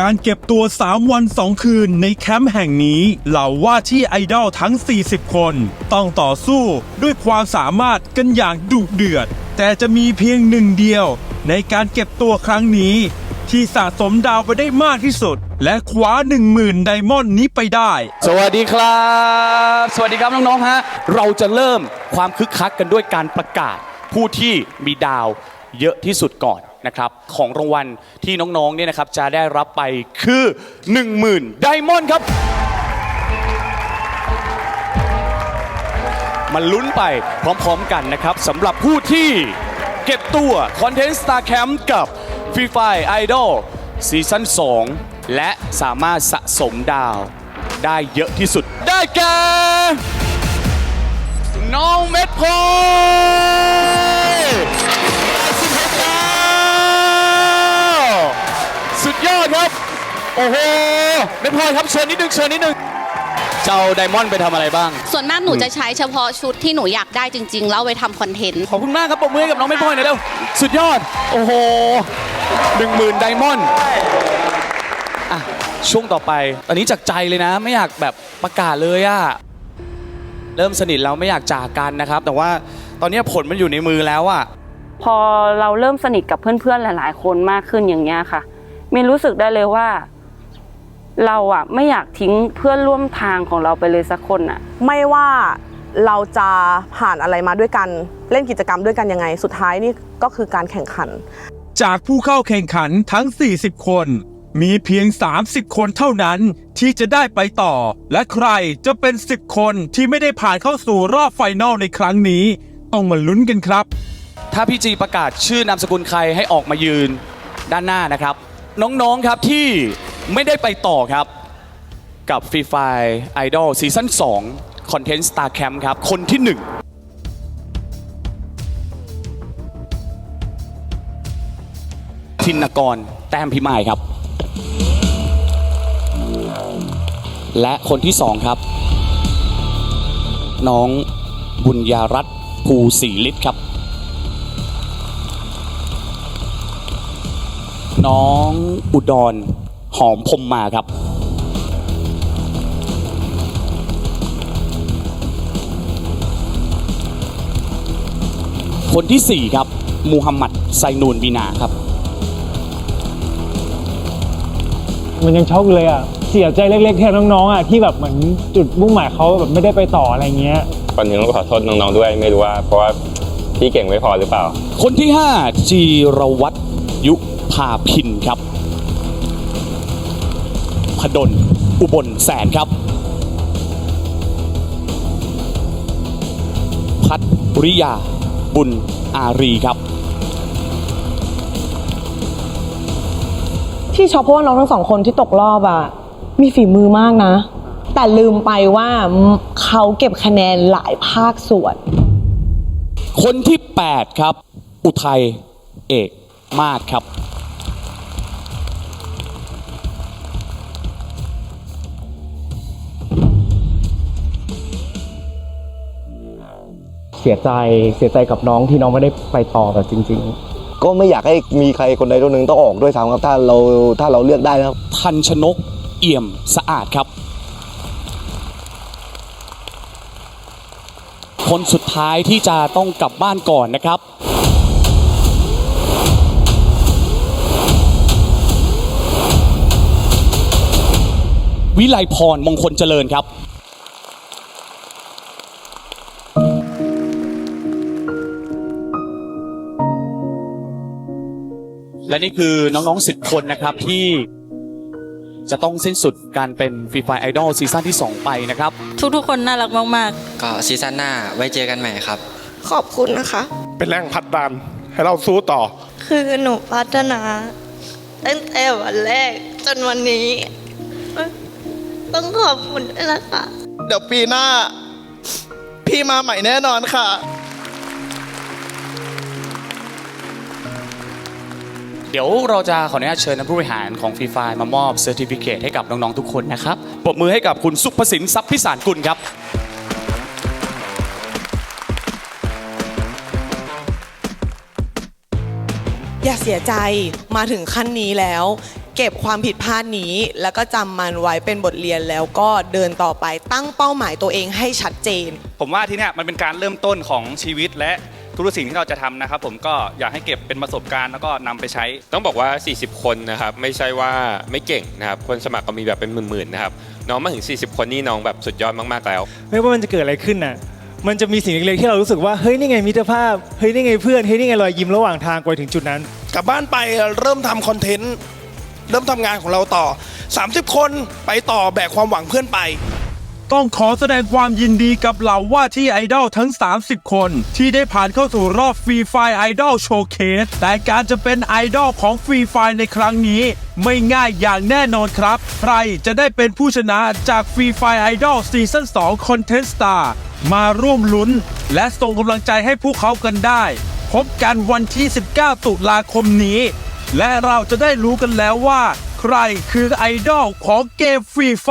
การเก็บตัว 3 วัน 2 คืนในแคมป์แห่งนี้เหล่าว่าที่ไอดอลทั้ง 40 คน ต้องต่อสู้ด้วยความสามารถกันอย่างดุเดือด แต่จะมีเพียงหนึ่งเดียว ในการเก็บตัวครั้งนี้ ที่สะสมดาวไปได้มากที่สุด และคว้า 10,000 ไดมอนด์นี้ไปได้ สวัสดีครับ สวัสดีครับน้องๆฮะเราจะเริ่มความคึกคักกันด้วยการประกาศผู้ที่มีดาวเยอะที่สุดก่อน นะครับของรางวัลที่น้องๆเนี่ยนะครับจะได้รับไปคือ 10,000ไดมอนด์ครับมาลุ้นไปพร้อมๆกันนะครับสำหรับผู้ที่เก็บตัว Content Star Camp กับ Free Fire Idol ซีซั่น2 และสามารถสะสมดาวได้เยอะที่สุดได้แก่น้องเม็ดพลอย โอ้โหเม็ดพลอยครับเชิญนิดนึงเชิญนิดนึงจะเอาไดมอนด์ไปทำอะไรบ้าง ส่วนมากหนูจะใช้เฉพาะชุดที่หนูอยากได้จริง ๆ แล้วเอาไปทำคอนเทนต์ ขอบคุณมากครับปรบมือให้กับน้องเม็ดพลอยหน่อยเร็วสุดยอด โอ้โหหนึ่งหมื่นไดมอนด์อะช่วงต่อไปตอนนี้จากใจเลยนะ ไม่อยากแบบประกาศเลยอะเริ่มสนิทแล้วไม่อยากจากกันนะครับ แต่ว่าตอนนี้ผลมันอยู่ในมือแล้วอะพอเราเริ่มสนิทกับเพื่อนๆ หลาย ๆ คนมากขึ้นอย่างเงี้ยค่ะมีรู้สึกได้เลยว่า เราอะไม่อยากทิ้งเพื่อนร่วมทางของเราไปเลยสักคนอะไม่ว่าเราจะผ่านอะไรมาด้วยกัน เล่นกิจกรรมด้วยกันยังไง สุดท้ายนี่ก็คือการแข่งขัน จากผู้เข้าแข่งขันทั้ง 40 คน มีเพียง 30 คนเท่านั้นที่จะได้ไปต่อ และใครจะเป็น 10 คนที่ไม่ได้ผ่านเข้าสู่รอบไฟนอลในครั้งนี้ ต้องมาลุ้นกันครับ ถ้าพี่จีประกาศชื่อนามสกุลใครให้ออกมายืนด้านหน้านะครับ น้องๆครับที่ ไม่ได้ไปต่อครับกับ Free Fire Idol ซีซั่น2 Content Star Camp ครับ คนที่1ทินกร แต้มพิมายครับ และคนที่2ครับ น้องบุญญารัตน์ภูศรีฤทธิ์ครับ น้องอุดร หอมพรมมาครับคนที่ 4 ครับ มูฮัมหมัดไซนูนบีนาครับ มันยังช็อกอยู่เลยอะ เสียใจเล็กๆแทนน้องๆอะที่แบบเหมือนจุดมุ่งหมายเขาแบบไม่ได้ไปต่ออะไรเงี้ยก่อนอื่นต้องขอโทษน้องๆด้วยไม่รู้ว่าเพราะว่าพี่เก่งไม่พอหรือเปล่า คนที่ 5 จีรวัตรยุพาพินครับ พดล อุบลแสนครับ พัทริยา บุญอารีครับ ที่ช็อกเพราะว่าน้องทั้งสองคนที่ตกรอบอะมีฝีมือมากนะ แต่ลืมไปว่าเขาเก็บคะแนนหลายภาคส่วน คนที่ 8 ครับ อุทัยเอกมาศครับ สียใจเสียใจกับน้องที่น้องไม่ได้ไปต่อแบบจริง ๆ ก็ไม่อยากให้มีใครคนใดคนหนึ่งต้องออกด้วยซ้ำครับถ้าเราถ้าเราเลือกได้นะครับทันชนกเอี่ยมสะอาดครับ คนสุดท้ายที่จะต้องกลับบ้านก่อนนะครับ วิไลพรมงคลเจริญครับ และนี่คือน้องๆ10คนนะครับที่จะต้องสิ้นสุดการเป็นฟรีไฟไอดอลซีซั่นที่ 2 ไปนะครับ ทุกๆคนน่ารักมากก็ซีซั่นหน้าไว้เจอกันใหม่ครับ ขอบคุณนะคะ เป็นแรงผลักดันให้เราสู้ต่อ คือหนูพัฒนาตั้งแต่วันแรกจนวันนี้ ต้องขอบคุณด้วยนะคะ เดี๋ยวปีหน้า พี่มาใหม่แน่นอนค่ะ เดี๋ยวเราจะขออนุญาตเชิญนักผู้บริหารของฟรีไฟมามอบเซอร์ติฟิเคให้กับน้อง ๆ ทุกคนนะครับปรบมือให้กับคุณสุภสินทรัพย์พิสารกุลครับ อย่าเสียใจมาถึงขั้นนี้แล้ว เก็บความผิดพลาดนี้ แล้วก็จำมันไว้เป็นบทเรียนแล้วก็เดินต่อไปตั้งเป้าหมายตัวเองให้ชัดเจน ผมว่าที่เนี่ยมันเป็นการเริ่มต้นของชีวิตและ ทุกสิ่งที่เราจะทำนะครับผมก็อยากให้เก็บเป็นประสบการณ์แล้วก็นำไปใช้ ต้องบอกว่า 40 คนนะครับ ไม่ใช่ว่าไม่เก่งนะครับ คนสมัครก็มีแบบเป็นหมื่นๆนะครับ น้องมาถึง 40 คนนี่น้องแบบสุดยอดมากๆแล้ว ไม่ว่ามันจะเกิดอะไรขึ้นน่ะ มันจะมีสิ่งเล็กๆที่เรารู้สึกว่า เฮ้ย นี่ไงมิตรภาพ เฮ้ย นี่ไงเพื่อน เฮ้ย นี่ไงรอยยิ้มระหว่างทางไปถึงจุดนั้น กลับบ้านไปเริ่มทำคอนเทนต์ เริ่มทำงานของเราต่อ 30 คนไปต่อแบกความหวังเพื่อนไป ต้องขอแสดงความยินดีกับเหล่าว่าที่ไอดอลทั้ง 30 คน ที่ได้ผ่านเข้าสู่รอบฟรีไฟไอดอลโชว์เคสแต่การจะเป็นไอดอลของฟรีไฟในครั้งนี้ ไม่ง่ายอย่างแน่นอนครับ ใครจะได้เป็นผู้ชนะจากฟรีไฟไอดอลซีซั่น2 Contest Star มาร่วมลุ้น และส่งกำลังใจให้พวกเขากันได้ พบกันวันที่ 19 ตุลาคมนี้ และเราจะได้รู้กันแล้วว่า ใครคือไอดอลของเกมฟรีไฟ